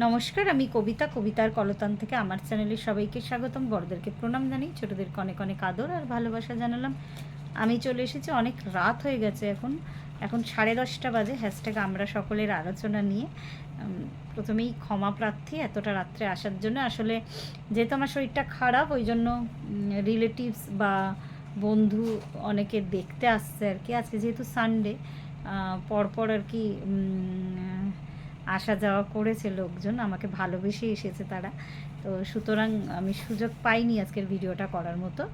নমস্কার, আমি কবিতা, কবিতার কলতান থেকে আমার চ্যানেলে সবাইকে স্বাগতম। বড়দেরকে প্রণাম জানাই ছোটদেরকে অনেক অনেক আদর আর ভালোবাসা জানালাম। আমি চলে এসেছি, অনেক রাত হয়ে গেছে এখন। এখন সাড়ে দশটা বাজে হ্যাশট্যাগ আমরা সকলের আলোচনা নিয়ে। প্রথমেই ক্ষমা প্রার্থী, এতটা রাত্রে আসার জন্য। আসলে যেহেতু আমার শরীরটা খারাপ, ওই জন্য রিলেটিভস বা বন্ধু অনেকে দেখতে আসছে আর কি। আজকে যেহেতু সানডে পরপর আর কি আসা যাওয়া করেছে লোকজন, আমাকে ভালোবেসে এসেছে তারা। তো সুতরাং আমি সুযোগ পাইনি আজকের ভিডিওটা করার মতো।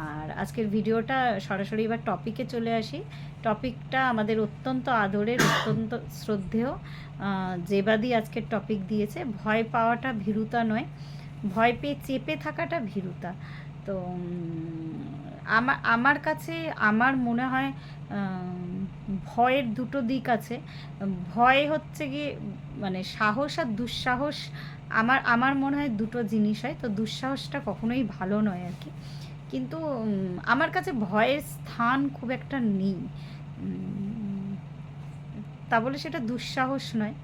আর আজকের ভিডিওটা সরাসরি এবার টপিকে চলে আসি। টপিকটা আমাদের অত্যন্ত আদরের, অত্যন্ত শ্রদ্ধেয় জেবাদি আজকের টপিক দিয়েছে, ভয় পাওয়াটা ভীরুতা নয়, ভয় পেয়ে চেপে থাকাটা ভীরুতা। তো আমার আমার কাছে, আমার মনে হয় ভয়ের দুটো দিক আছে। ভয় হচ্ছে গিয়ে মানে সাহস আর দুঃসাহস আমার আমার মনে হয় দুটো জিনিস হয়। তো দুঃসাহসটা কখনোই ভালো নয় আর কি। কিন্তু আমার কাছে ভয়ের স্থান খুব একটা নেই। তা বলে সেটা দুঃসাহস নয়।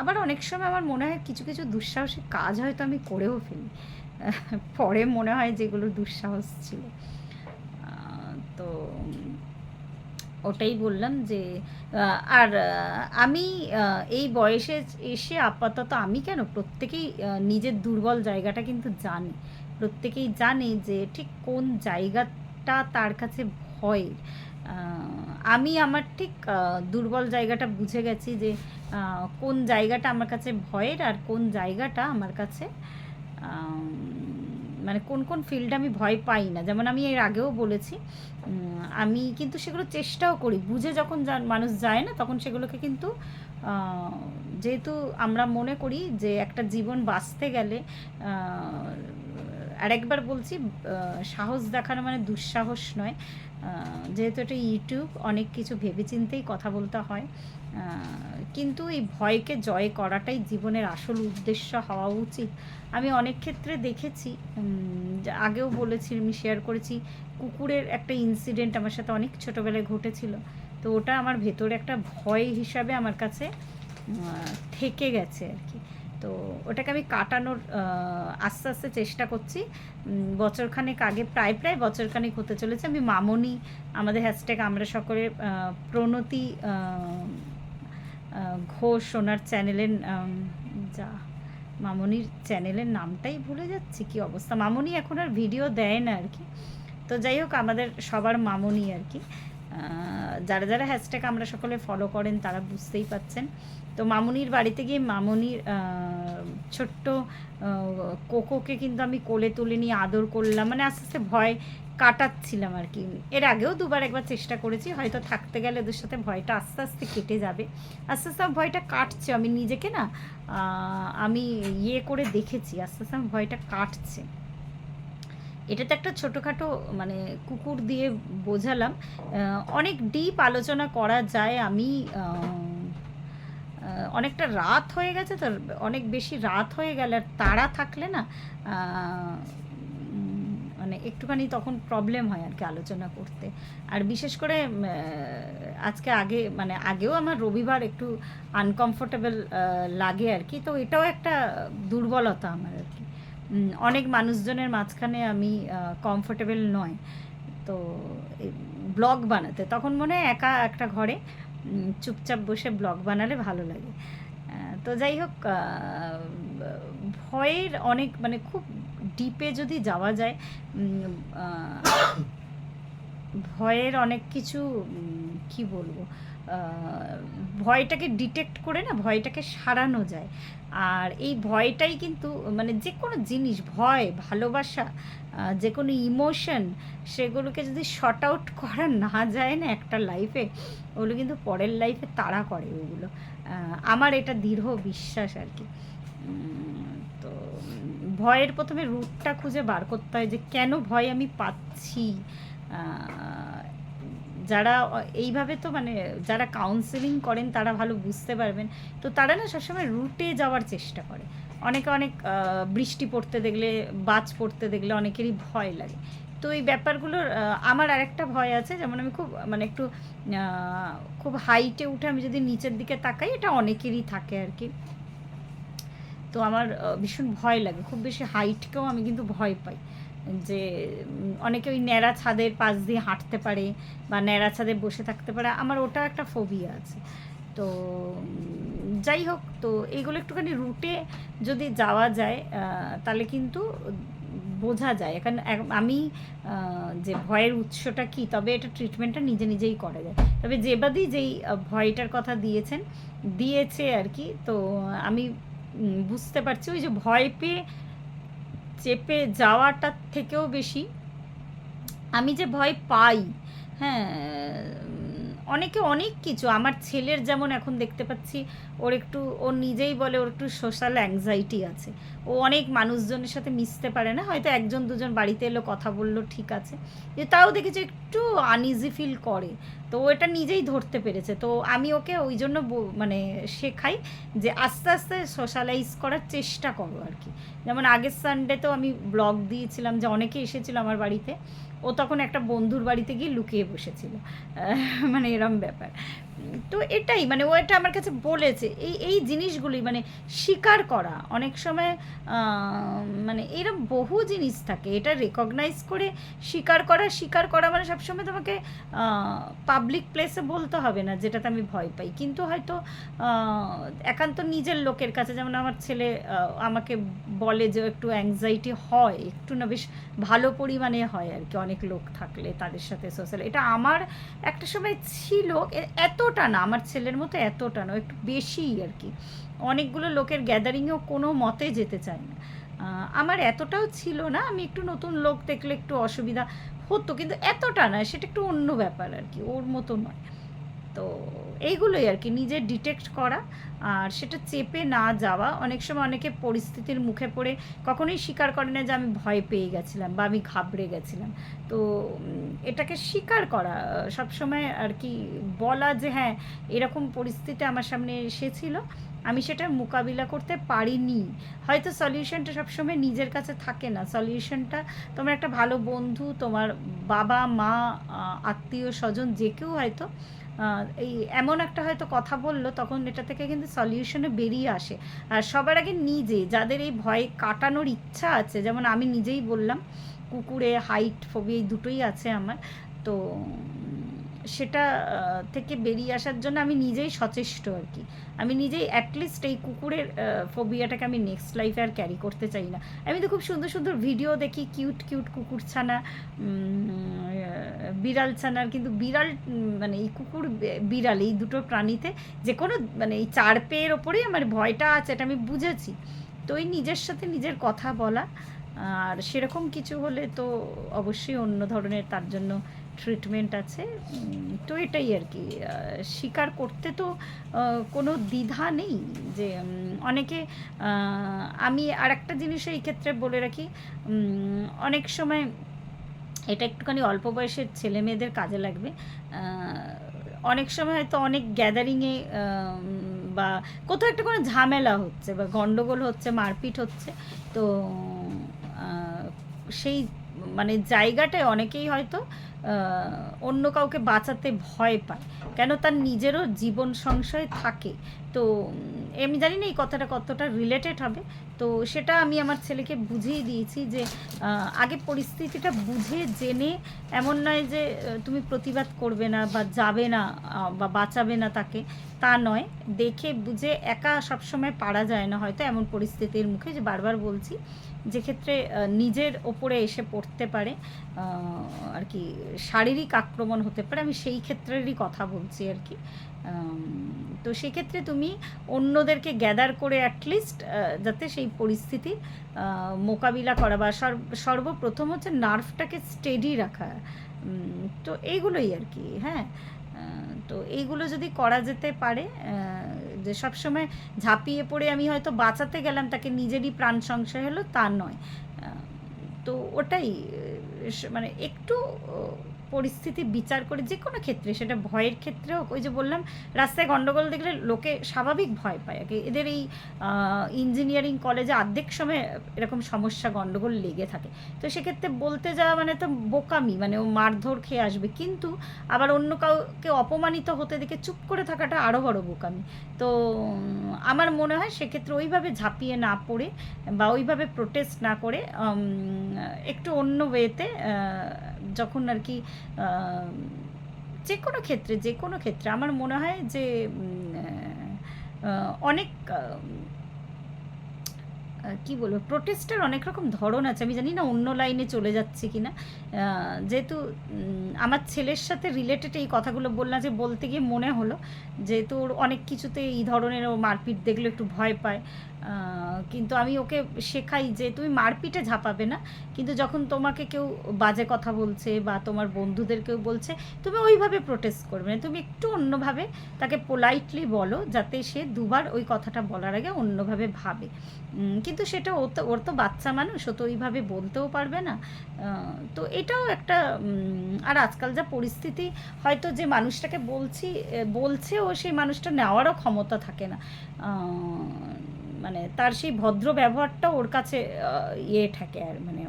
আবার অনেক সময় আমার মনে হয় কিছু কিছু দুঃসাহসিক কাজ হয়তো আমি করেও ফেলি। পরে মনে হয় যেগুলো দুঃসাহস ছিল। তো ওটাই বললাম যে আর আমি এই বয়সে এসে আপাতত আমি কেন প্রত্যেকেই নিজের দুর্বল জায়গাটা কিন্তু জানি। প্রত্যেকেই জানে যে ঠিক কোন জায়গাটা তার কাছে আহ, আমি আমার ঠিক দুর্বল জায়গাটা বুঝে গেছি যে কোন জায়গাটা আমার কাছে ভয়ের আর কোন জায়গাটা আমার কাছে মানে কোন কোন ফিল্ডে আমি ভয় পাই না। যেমন আমি এর আগেও বলেছি আমি কিন্তু সেগুলো চেষ্টাও করি। বুঝে যখন মানুষ যায় না তখন সেগুলোকে কিন্তু যেহেতু আমরা মনে করি যে একটা জীবন বাঁচতে গেলে আহ, আরেকবার বলছি সাহস দেখানো মানে দুঃসাহস নয়। যেহেতু এটা ইউটিউব অনেক কিছু ভেবেচিন্তেই কথা বলতে হয়। কিন্তু এই ভয়কে জয় করাটাই জীবনের আসল উদ্দেশ্য হওয়া উচিত। আমি অনেক ক্ষেত্রে দেখেছি আগেও বলেছি, আমি শেয়ার করেছি, কুকুরের একটা ইনসিডেন্ট আমার সাথে অনেক ছোটোবেলায় ঘটেছিল। তো ওটা আমার ভেতরে একটা ভয় হিসাবে আমার কাছে থেকে গেছে আর কি। তো ওটাকে আমি কাটানোর আস্তে আস্তে চেষ্টা করছি। বছরখানেক আগে, প্রায় প্রায় বছরখানেক হতে চলেছে। আমি মামনি, আমাদের হ্যাশট্যাগ আমরা সকলে প্রণতি ঘোষ ওনার চ্যানেলের যা, মামনির চ্যানেলের নামটাই ভুলে যাচ্ছি, কি অবস্থা। মামনি এখন আর ভিডিও দেয় না আর কি। তো যাই হোক, আমাদের সবার মামনি আর কি। যারা যারা হ্যাশট্যাগ আমরা সকলে ফলো করেন, তারা বুঝতেই পাচ্ছেন। তো মামুনির বাড়িতে গিয়ে মামুনির ছোট্ট কোকোকে কিন্তু আমি কোলে তুলে নিয়ে আদর করলাম। মানে আস্তে আস্তে ভয় কাটাচ্ছিলাম আর কি। এর আগেও দুবার একবার চেষ্টা করেছি, হয়তো থাকতে গেলে ওদের সাথে ভয়টা আস্তে আস্তে কেটে যাবে। আস্তে আস্তে ভয়টা কাটছে, আমি নিজেকে না আমি ইয়ে করে দেখেছি, আস্তে আস্তে ভয়টা কাটছে। এটা তো একটা ছোটোখাটো মানে কুকুর দিয়ে বোঝালাম। অনেক ডিপ আলোচনা করা যায়। আমি অনেকটা রাত হয়ে গেছে, তো অনেক বেশি রাত হয়ে গেলে আর তাড়া থাকলে না মানে একটুখানি তখন প্রবলেম হয় আর কি আলোচনা করতে। আর বিশেষ করে আজকে আগে মানে আগেও আমার রবিবার একটু আনকমফোর্টেবল লাগে আর কি। তো এটাও একটা দুর্বলতা আমার আর কি। অনেক মানুষজনের মাঝখানে আমি কমফোর্টেবল নয়। তো ব্লগ বানাতে। তখন মনে হয় একা একটা ঘরে চুপচাপ বসে ব্লগ বানালে ভালো লাগে। তো যাই হোক ভয়ের অনেক মানে খুব ডিপে যদি যাওয়া যায় ভয়ের অনেক কিছু কি বলব? ভয়টাকে ডিটেক্ট করে না ভয়টাকে সারানো যায়। আর এই ভয়টাই কিন্তু মানে যে কোনো জিনিস, ভয়, ভালোবাসা যে কোনো ইমোশন সেগুলোকে যদি শর্ট আউট করা না যায় না একটা লাইফে ওগুলো কিন্তু পরের লাইফে তাড়া করে ওগুলো। আমার এটা দৃঢ় বিশ্বাস আর কি। তো ভয়ের প্রথমে রুটটা খুঁজে বার করতে হয় যে কেন ভয় আমি পাচ্ছি? যারা, এইভাবে তো মানে যারা কাউন্সেলিং করেন তারা ভালো বুঝতে পারবেন। তো তারা না সবসময় রুটে যাওয়ার চেষ্টা করে। অনেকে অনেক বৃষ্টি পড়তে দেখলে, বাজ পড়তে দেখলে অনেকেরই ভয় লাগে। তো এই ব্যাপারগুলোর আমার আরেকটা ভয় আছে, যেমন আমি খুব মানে একটু খুব হাইটে উঠে আমি যদি নিচের দিকে তাকাই, এটা অনেকেরই থাকে আর কি। তো আমার ভীষণ ভয় লাগে। খুব বেশি হাইটকেও আমি কিন্তু ভয় পাই। যে অনেকে ওই ন্যাড়া ছাদের পাশ দিয়ে হাঁটতে পারে বা ন্যাড়া ছাদে বসে থাকতে পারে। আমার ওটা একটা ফোবিয়া আছে। তো যাই হোক, তো এইগুলো একটুখানি রুটে যদি যাওয়া যায় তাহলে কিন্তু বোঝা যায়। এখন আমি যে ভয়ের উৎসটা কি, তবে এটা ট্রিটমেন্টটা নিজে নিজেই করা যায়। তবে যেবাদি যেই ভয়টার কথা দিয়েছেন, দিয়েছে আর কি, তো আমি বুঝতে পারছি। ওই যে ভয় পেয়ে চেপে যাওয়াটার থেকেও বেশি আমি যে ভয় পাই হ্যাঁ অনেকে অনেক কিছু। আমার ছেলের যেমন এখন দেখতে পাচ্ছি, ওর একটু, ও নিজেই বলে ওর একটু সোশ্যাল অ্যাংজাইটি আছে। ও অনেক মানুষজনের সাথে মিশতে পারে না, হয়তো একজন দুজন বাড়িতে এলো, কথা বলল, ঠিক আছে। যে তাও দেখেছি একটু আনইজি ফিল করে। তো ও এটা নিজেই ধরতে পেরেছে। তো আমি ওকে ওই জন্য মানে শেখাই যে আস্তে আস্তে সোশ্যালাইজ করার চেষ্টা করো আর কি। যেমন আগের সানডে তো আমি ব্লগ দিয়েছিলাম যে অনেকে এসেছিল আমার বাড়িতে। ও তখন একটা বন্ধুর বাড়িতে গিয়ে লুকিয়ে বসেছিল। মানে এরম ব্যাপার। তো এটাই মানে ও এটা আমার কাছে বলেছে, এই এই জিনিসগুলি মানে স্বীকার করা, অনেক সময় মানে এরম বহু জিনিস থাকে, এটা রেকগনাইজ করে স্বীকার করা স্বীকার করা মানে সবসময় তোমাকে পাবলিক প্লেসে বলতে হবে না, যেটাতে আমি ভয় পাই, কিন্তু হয়তো একান্ত নিজের লোকের কাছে, যেমন আমার ছেলে আমাকে বলে যে একটু অ্যাংজাইটি হয়, একটু না বেশ ভালো পরিমাণে হয় আর কি, অনেক লোক থাকলে তাদের সাথে সোশ্যাল এটা আমার একটা সময় ছিল, এ- এতটা না, আমার ছেলের মতো এতটা না একটু বেশিই আর কি। অনেকগুলো লোকের গ্যাদারিংয়েও কোনো মতে যেতে চায় না। আমার এতটাও ছিল না, আমি একটু নতুন লোক দেখলে একটু অসুবিধা হতো, কিন্তু এতটা না, সেটা একটু অন্য ব্যাপার আর কি, ওর মতো নয়। তো এইগুলোই আর কি, নিজে ডিটেক্ট করা আর সেটা চেপে না যাওয়া। অনেক সময় অনেকে পরিস্থিতির মুখে পড়ে, কখনোই স্বীকার করে না যে আমি ভয় পেয়ে গেছিলাম বা আমি ঘাবড়ে গেছিলাম। তো এটাকে স্বীকার করা, সব সময় আর কি বলা যে হ্যাঁ এরকম পরিস্থিতি আমার সামনে এসেছিল, আমি সেটার মোকাবিলা করতে পারিনি। হয়তো সলিউশনটা সবসময় নিজের কাছে থাকে না। সলিউশনটা তোমার একটা ভালো বন্ধু, তোমার বাবা, মা আত্মীয় স্বজন যে কেউ হয়তো এই এমন একটা হয়তো কথা বলল, তখন এটা থেকে কিন্তু সলিউশনে বেরিয়ে আসে। আর সবার আগে নিজে, যাদের এই ভয় কাটানোর ইচ্ছা আছে, যেমন আমি নিজেই বললাম, কুকুরে হাইট ফোবি এই দুটোই আছে আমার। তো সেটা থেকে বেরিয়ে আসার জন্য আমি নিজেই সচেষ্ট আর কি। আমি নিজেই অ্যাটলিস্ট এই কুকুরের ফোবিয়াটাকে আমি নেক্সট লাইফে আর ক্যারি করতে চাই না। আমি তো খুব সুন্দর সুন্দর ভিডিও দেখি কিউট কিউট কুকুর ছানা বিড়াল ছানার কিন্তু বিড়াল মানে এই কুকুর বিড়াল, এই দুটো প্রাণীতে যে কোনো মানে এই চার পেয়ের ওপরেই আমার ভয়টা আছে, এটা আমি বুঝেছি। তো ওই নিজের সাথে নিজের কথা বলা, আর সেরকম কিছু হলে তো অবশ্যই অন্য ধরনের তার জন্য ট্রিটমেন্ট আছে। তো এটাই আর কি স্বীকার করতে তো কোনো দ্বিধা নেই যে অনেকে আমি আর একটা জিনিস এই ক্ষেত্রে বলে রাখি অনেক সময় এটা একটুখানি অল্প বয়সের ছেলে মেয়েদের কাজে লাগবে। অনেক সময় হয়তো অনেক গ্যাদারিংয়ে বা কোথাও একটা কোনো ঝামেলা হচ্ছে বা গন্ডগোল হচ্ছে, মারপিট হচ্ছে, তো সেই মানে জায়গাটায় অনেকেই হয়তো অন্য কাউকে বাঁচাতে ভয় পায়। কেন তার নিজেরও জীবন সংশয় থাকে। তো আমি জানি না এই কথাটা কতটা রিলেটেড হবে। তো সেটা আমি আমার ছেলেকে বুঝিয়ে দিয়েছি যে আগে পরিস্থিতিটা বুঝে, জেনে এমন নয় যে তুমি প্রতিবাদ করবে না বা যাবে না বা বাঁচাবে না তাকে। তা নয়। দেখে বুঝে একা সবসময় পারা যায় না হয়তো এমন পরিস্থিতির মুখে। যে বারবার বলছি, যে ক্ষেত্রে নিজের ওপরে এসে পড়তে পারে আর কি শারীরিক আক্রমণ হতে পারে আমি সেই ক্ষেত্রেরই কথা বলছি আর কি। তো সেক্ষেত্রে তুমি অন্যদেরকে গ্যাদার করে অ্যাটলিস্ট যাতে সেই পরিস্থিতির আহ, মোকাবিলা করা বা সর্ব- সর্বপ্রথম হচ্ছে নার্ভটাকে স্টেডি রাখা। তো এইগুলোই আর কি হ্যাঁ? তো এইগুলো যদি করা যেতে পারে যে সবসময় ঝাঁপিয়ে পড়ে আমি হয়তো বাঁচাতে গেলাম তাকে নিজেরই প্রাণ সংশয় হলো তা নয়। তো ওটাই মানে একটু পরিস্থিতি বিচার করে যে কোনো ক্ষেত্রে, সেটা ভয়ের ক্ষেত্রে হোক, ওই যে বললাম, রাস্তায় গণ্ডগোল দেখলে লোকে স্বাভাবিক ভয় পায়। আগে এদের এই ইঞ্জিনিয়ারিং কলেজে অর্ধেক সময় এরকম সমস্যা গণ্ডগোল লেগে থাকে। তো সেক্ষেত্রে বলতে যাওয়া মানে তো বোকামি মানে ও মারধর খেয়ে আসবে। কিন্তু আবার অন্য কাউকে অপমানিত হতে দেখে চুপ করে থাকাটা আরও বড় বোকামি। তো আমার মনে হয় সেক্ষেত্রে ওইভাবে ঝাঁপিয়ে না পড়ে বা ওইভাবে প্রোটেস্ট না করে একটু অন্য ওয়েতে যখন আর কি যে কোনো ক্ষেত্রে যে কোনো ক্ষেত্রে আমার মনে হয় যে অনেক কি বলব প্রোটেস্টের অনেক রকম ধরন আছে, আমি জানি না অন্য লাইনে চলে যাচ্ছে কি না যেহেতু আমার ছেলের সাথে রিলেটেড এই কথাগুলো বললাম যে, বলতে গিয়ে মনে হলো যেহেতু ওর অনেক কিছুতে এই ধরনের ও মারপিট দেখলে একটু ভয় পায়। কিন্তু আমি ওকে শেখাই যে, তুমি মারপিটে ঝাঁপাবে না, কিন্তু যখন তোমাকে কেউ বাজে কথা বলছে বা তোমার বন্ধুদের কেউ বলছে, তুমি ওইভাবে প্রোটেস্ট করবে না। তুমি একটু অন্যভাবে তাকে পোলাইটলি বলো, যাতে সে দুবার ওই কথাটা বলার আগে অন্যভাবে ভাবে। কিন্তু সেটা ও তো, ওর তো বাচ্চা মানুষ, ও তো ওইভাবে বলতেও পারবে না। তো এটাও একটা আর আজকাল যা পরিস্থিতি, হয়তো যে মানুষটাকে বলছি বলছে ও সেই মানুষটা নেওয়ারও ক্ষমতা থাকে না। মানে তার সেই ভদ্র ব্যবহারটা ওর কাছে ইয়ে থাকে আর মানে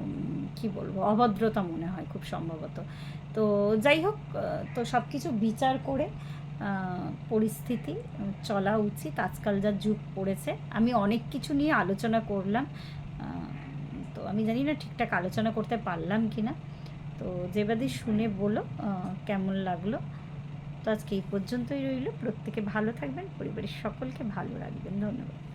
কি বলব, অভদ্রতা মনে হয় খুব সম্ভবত। তো যাই হোক তো সব কিছু বিচার করে পরিস্থিতি চলা উচিত। আজকাল যা যুগ পড়েছে, আমি অনেক কিছু নিয়ে আলোচনা করলাম। তো আমি জানি না ঠিকঠাক আলোচনা করতে পারলাম কি না তো যেবাদি শুনে বলো কেমন লাগল? তো আজকে এই পর্যন্তই রইল। প্রত্যেকে ভালো থাকবেন, পরিবারের সকলকে ভালো রাখবেন। ধন্যবাদ।